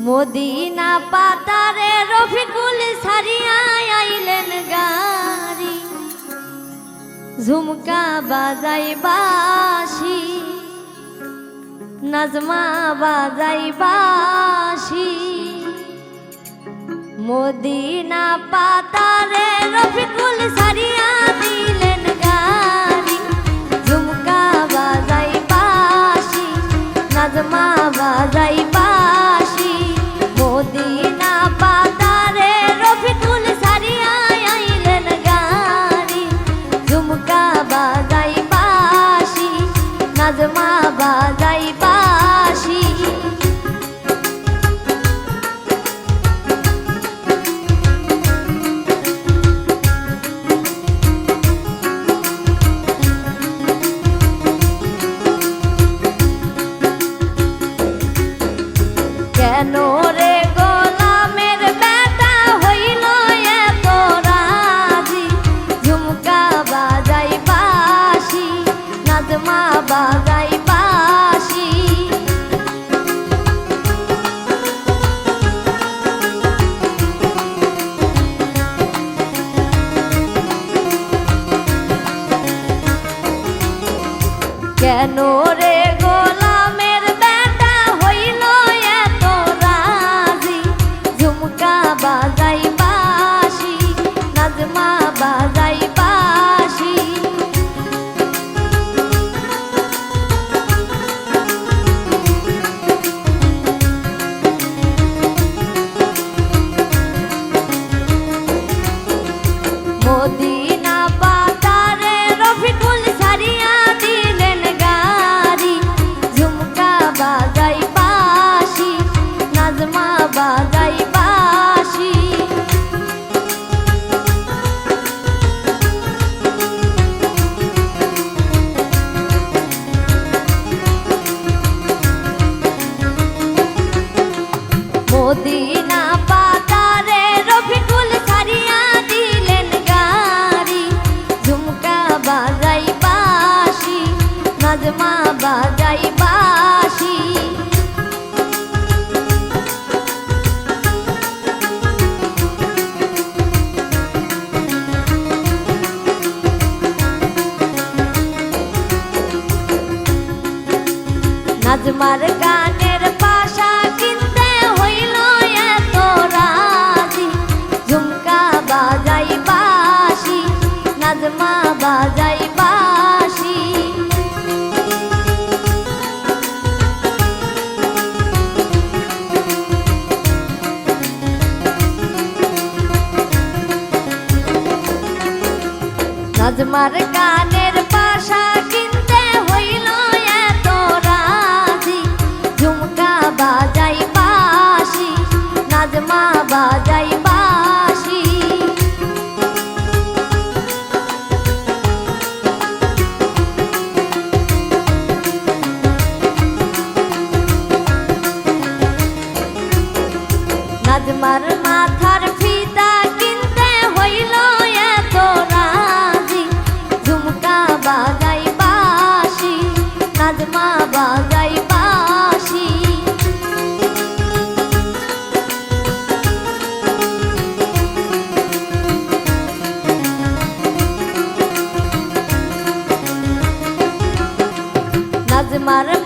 Medina পাতারে রফিকুল সারিয়া আইলেন গারি ঝুমকা বাজাই বাসি নাজমা বাজাই বাসি মদিনা পাতারে রফিকুল সারিয়া দিলে বাবা no মা নাজমার গা নাজমার কানের বাসা কিনতে হইল এত রাজি। ঝুমকা বাজাই বাসি নাজমা বাজাই মাথার ফি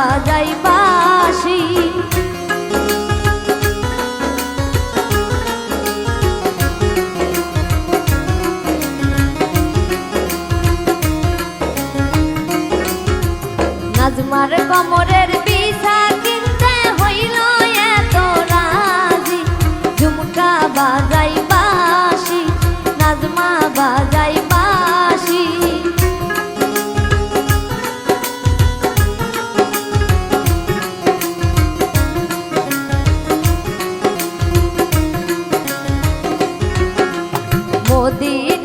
বাজাই নাজমার কমরের মোদিন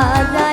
la